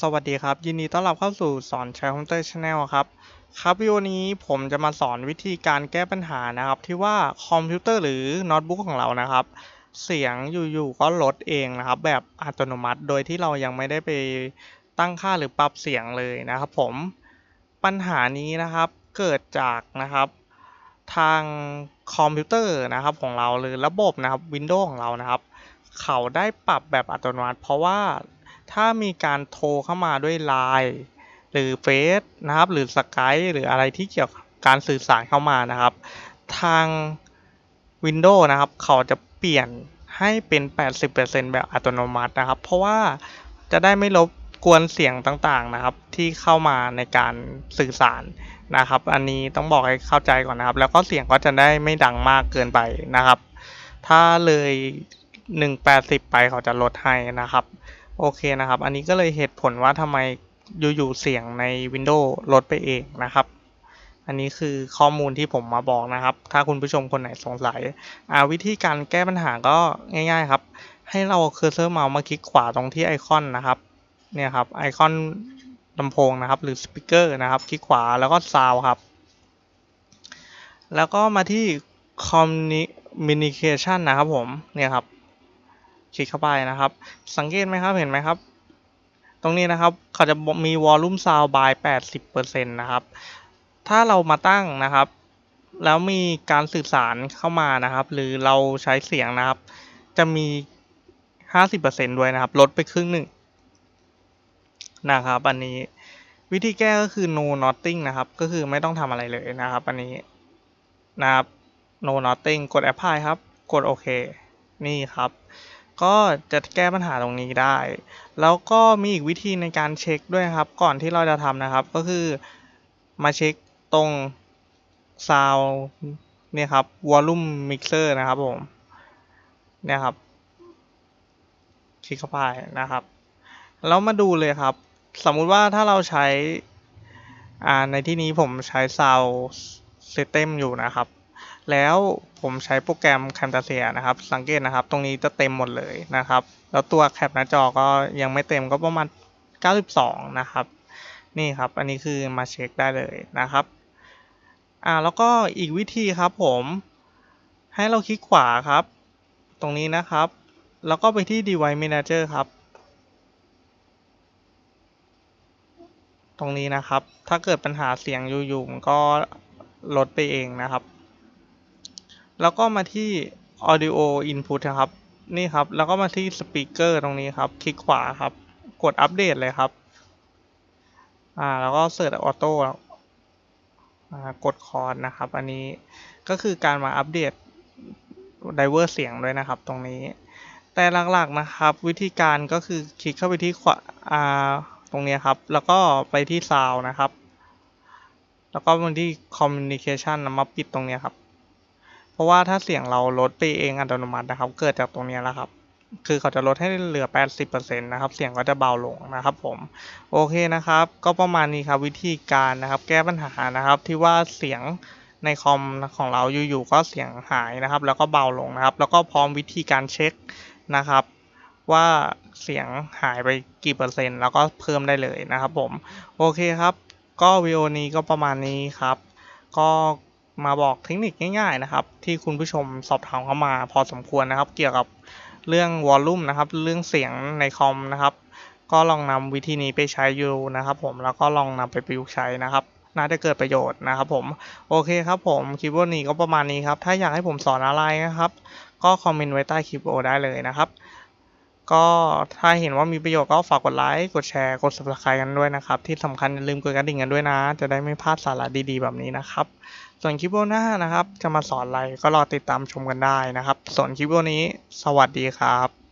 สวัสดีครับ ยินดีต้อนรับเข้าสู่สอนใช้คอมพิวเตอร์ชาแนลครับครับวิดีโอนี้ผมจะมาสอนวิธีการแก้ปัญหานะครับ ที่ว่าคอมพิวเตอร์หรือโน้ตบุ๊กของเรานะครับ เสียงอยู่ๆก็ลดเองนะครับ แบบอัตโนมัติโดยที่เรายังไม่ได้ไปตั้งค่าหรือปรับเสียงเลยนะครับ ผมปัญหานี้นะครับเกิดจากนะครับ ทางคอมพิวเตอร์นะครับของเราหรือระบบนะครับ Windows ของเรานะครับ เขาได้ปรับแบบอัตโนมัติ เพราะว่า ถ้ามีการโทรเข้ามาด้วยไลน์หรือเฟซนะครับ หรือสกายหรืออะไรที่เกี่ยวกับการสื่อสารเข้ามานะครับ ทาง Windows นะครับ เขาจะเปลี่ยนให้เป็น 80%แบบอัตโนมัตินะครับ เพราะว่าจะได้ไม่รบกวนเสียงต่างๆนะครับ ที่เข้ามาในการสื่อสารนะครับ อันนี้ต้องบอกให้เข้าใจก่อนนะครับ แล้วก็เสียงก็จะได้ไม่ดังมากเกินไปนะครับ ถ้าเลย 180 ไปเขาจะลดให้นะครับ โอเคนะครับ อันนี้ก็เลยเหตุผลว่าทำไมอยู่ๆเสียงใน Windows ลดไปเองนะครับ อันนี้คือข้อมูลที่ผมมาบอกนะครับ ถ้าคุณผู้ชมคนไหนสงสัยอ่าวิธีการแก้ปัญหาก็ง่าย ๆครับ ให้เราเคอร์เซอร์เมาส์มาคลิกขวาตรงที่ไอคอนนะครับ เนี่ยครับ ไอคอนลำโพงนะครับ หรือสปีกเกอร์นะครับ คลิกขวาแล้วก็ซาวครับ แล้วก็มาที่ communication นะครับผม เนี่ยครับ คลิกเข้าไปนะครับ สังเกตไหมครับเห็นไหมครับ ตรงนี้นะครับเขาจะมี volume sound by 80%นะครับ ถ้าเรามาตั้งนะครับ แล้วมีการสื่อสารเข้ามานะครับ หรือเราใช้เสียงนะครับ จะมี 50%ด้วยนะครับ ลดไปครึ่งหนึ่งนะครับ อันนี้วิธีแก้ก็คือ no nothing นะครับ ก็คือไม่ต้องทำอะไรเลยนะครับ อันนี้นะครับ no nothing กด apply ครับ กดโอเค นี่ครับ ก็จะแก้ปัญหาตรงนี้ได้ แล้วก็มีอีกวิธีในการเช็คด้วยครับ ก่อนที่เราจะทำนะครับ ก็คือมาเช็คตรง sound เนี่ยครับ volume mixer นะครับผมเนี่ยครับคลิกเข้าไปนะครับ แล้วมาดูเลยครับ สมมุติว่าถ้าเราใช้อ่าในที่นี้ผมใช้ sound system อยู่นะครับ แล้วผมใช้โปรแกรม Camtasia นะครับ สังเกตนะครับ ตรงนี้จะเต็มหมดเลยนะครับ แล้วตัวแคปหน้าจอก็ยังไม่เต็มก็ประมาณ 92 นะครับ นี่ครับ อันนี้คือมาเช็คได้เลยนะครับ อ่า แล้วก็อีกวิธีครับผม ให้เราคลิกขวาครับ ตรงนี้นะครับ แล้วก็ไปที่ Device Manager ครับตรงนี้นะครับ ถ้าเกิดปัญหาเสียงอยู่ๆมันก็ลดไปเองนะครับ แล้วก็มาที่ audio input นะครับ นี่ครับ แล้วก็มาที่ speaker ตรงนี้ครับ คลิกขวาครับ กดอัปเดตเลยครับ อ่า แล้วก็เสิร์ชออโต้อ่ากดคอนนะครับ อันนี้ก็คือการมาอัปเดตไดเวอร์เสียงด้วยนะครับ ตรงนี้ แต่หลักๆนะครับ วิธีการก็คือคลิกเข้าไปที่ขวาอ่าตรงนี้ครับ แล้วก็ไปที่ sound นะครับ แล้วก็มาที่ communication มาปิดตรงนี้ครับ เพราะว่าถ้าเสียงเราลดไปเองอัตโนมัตินะครับ เกิดจากตรงนี้แหละครับ คือเขาจะลดให้เหลือ 80%นะครับ เสียงก็จะเบาลงนะครับผม โอเคนะครับ ก็ประมาณนี้ครับวิธีการนะครับ แก้ปัญหานะครับ ที่ว่าเสียงในคอมของเราอยู่ๆก็เสียงหายนะครับ แล้วก็เบาลงนะครับ แล้วก็พร้อมวิธีการเช็คนะครับ ว่าเสียงหายไปกี่เปอร์เซ็นต์ แล้วก็เพิ่มได้เลยนะครับผม โอเคครับ ก็วิดีโอนี้ก็ประมาณนี้ครับ ก็ มาบอกเทคนิคง่ายๆนะครับ ที่คุณผู้ชมสอบถามเข้ามาพอสมควรนะครับ เกี่ยวกับเรื่องวอลลุ่มนะครับ เรื่องเสียงในคอมนะครับ ก็ลองนำวิธีนี้ไปใช้อยู่นะครับ ผมแล้วก็ลองนำไปประยุกต์ใช้นะครับน่าจะเกิดประโยชน์นะครับผมโอเคครับผมคลิปวันนี้ก็ประมาณนี้ครับถ้าอยากให้ผมสอนอะไรนะครับ ก็คอมเมนต์ไว้ใต้คลิปโอได้เลยนะครับ ก็ถ้าเห็นว่ามีประโยชน์ก็ฝากกดไลค์ กดแชร์ กด subscribe กันด้วยนะครับ ที่สำคัญอย่าลืมกดกระดิ่งกันด้วยนะ จะได้ไม่พลาดสาระดีๆ แบบนี้นะครับ ส่วนคลิปวิดีโอหน้านะครับ จะมาสอนอะไรก็รอติดตามชมกันได้นะครับ ส่วนคลิปวิดีโอนี้ สวัสดีครับ